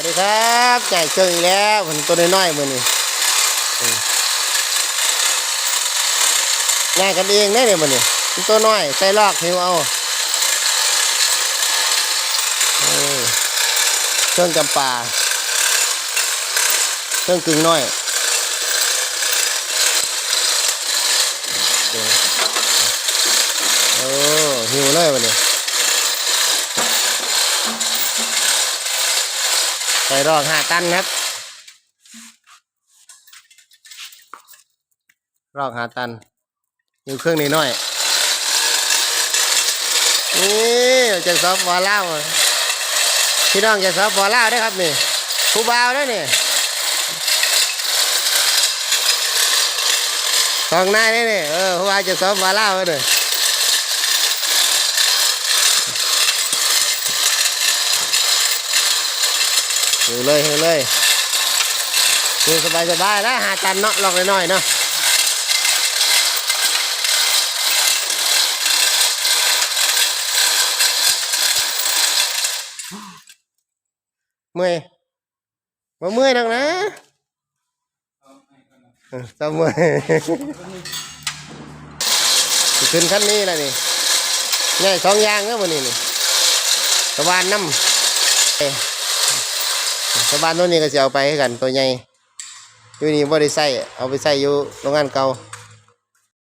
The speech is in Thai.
วัสดีครับใหญ่เชิงอีกแล้วผมตัวน้อยๆมือนี่ง่ายกันเองแน่เนี่ยมันนี่มันตัวน้อยใส่ลอกหิวเอาเออเครื่องจำปาเครื่องกึ่งน้อยโอ้หิวเลยมันนี่ ใส่รอกห้าตันครับ รอกห้าตันอยู่เครื่องนี้น้อยนี่จะซอฟบอลเล่าวอะพี่น้องจะซอฟบอลเล่าวได้ครับนี่ผู้บ่าวได้นี่สองนายได้นี่เออผู้บ่าวจะซอฟบอลเล่าวเด้ หิวเลยหิวเลยหิวสบายสบายแล้วหาตันเนาะลอกน้อยๆเนาะเมื่อยมาเมื่อยนักนะจ้าเมื่อยขึ้นขั้นนี้แล้วนี่ง่ายสองยางเนอะวันนี้นี่สวานน้ำ ชาวบ้านโน่นนี่ก็จะเอาไปให้กันตัวใหญ่อยู่นี่บ่ได้ใส่เอาไปใส่อยู่โรงงานเก่า